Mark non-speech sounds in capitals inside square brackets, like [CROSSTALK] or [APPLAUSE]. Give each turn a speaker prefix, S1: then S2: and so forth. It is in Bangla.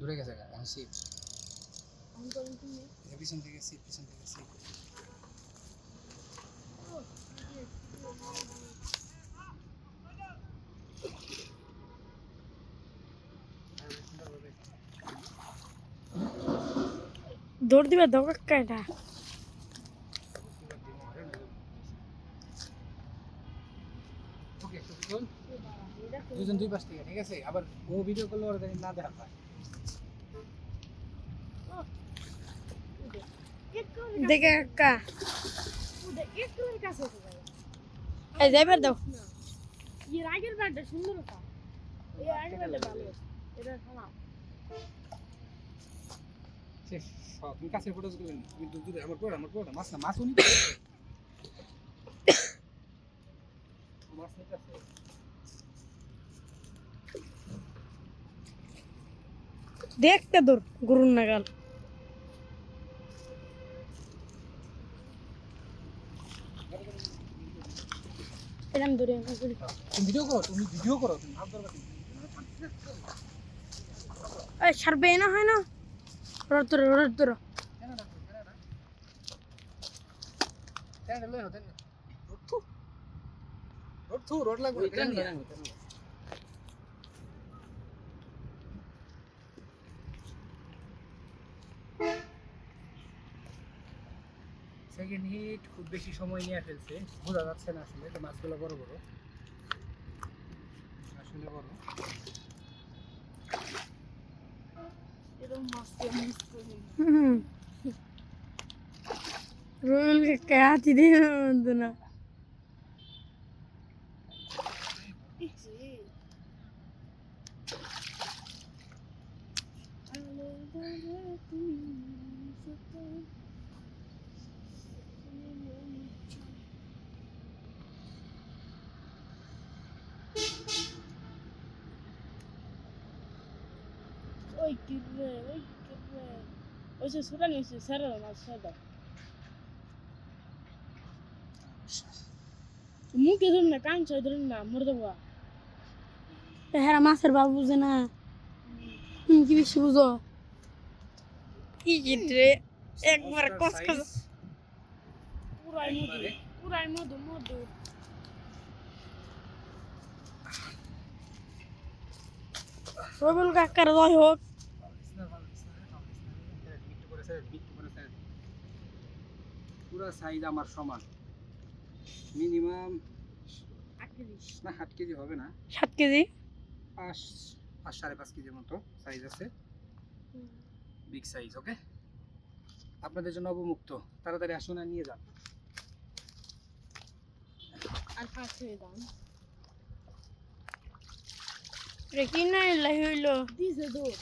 S1: দূরে গেছে গা এখন সিট
S2: আমি করেন তুমি
S1: পিছন থেকে সিট পিছন থেকে সিট
S2: দৌড় দিবে দাও কাকা এটা
S1: ওকে চল দুজন দুই পাশ থেকে ঠিক আছে আবার ও ভিডিও করলে ওরা জানি না দেখা পায়
S2: দেখে কাকা এই যাইবার দাও।
S3: এর আগের ব্যাটটা সুন্দর ওটা এর আগের ব্যাটটা ভালো এটা
S1: তুমি ফটো তুলবেন তুমি দূর দূরে আমার পড়া আমার পড়া মাছ না মাছ উনি [COUGHS] মাছ নিতে
S2: দেখতে দৌড় গুরুন নাগাল
S1: ভিডিও করো তুমি ভিডিও করো
S2: এই সারবে না হয় না? রোড তোর রোড
S1: থু। রোড থু রোড লাগবে সেকেন্ড হিট খুব বেশি সময় নিয়ে ফেলছে। বোঝা যাচ্ছে না আসলে মাছগুলো বড় বড়। আসলে বড়।
S3: এরকম মাছ দিয়ে মিস করি।
S2: হুম। রোল কে হাতি দিয়ে না।
S3: ওই কিরে ওই কিরে ওই যে সুরা নিয়েছে স্যার মাছ সাদা মুখে ধরুন না কান ছয় ধরুন না মরে দেবো
S2: হ্যাঁ মাছের বাবু বুঝে না হুম, কি বেশি বুঝো কি রে একবার কস কস
S3: পুরাই মধু পুরাই মধু মধু
S2: রবিউল কাকার জয় হোক
S1: পুরো সাইজ আমার সমান। মিনিমাম না আট কেজি হবে না।
S2: সাত কেজি?
S1: পাঁচ পাঁচ সাড়ে পাঁচ কেজির মতো সাইজ আছে। বিগ সাইজ ওকে আপনাদের জন্য অবমুক্ত। তাড়াতাড়ি আসুন আর নিয়ে যান।
S3: আর পাঁচ ছেড়ে দাম
S2: রে কি নাই লাই হইল।
S3: দিছে দৌড়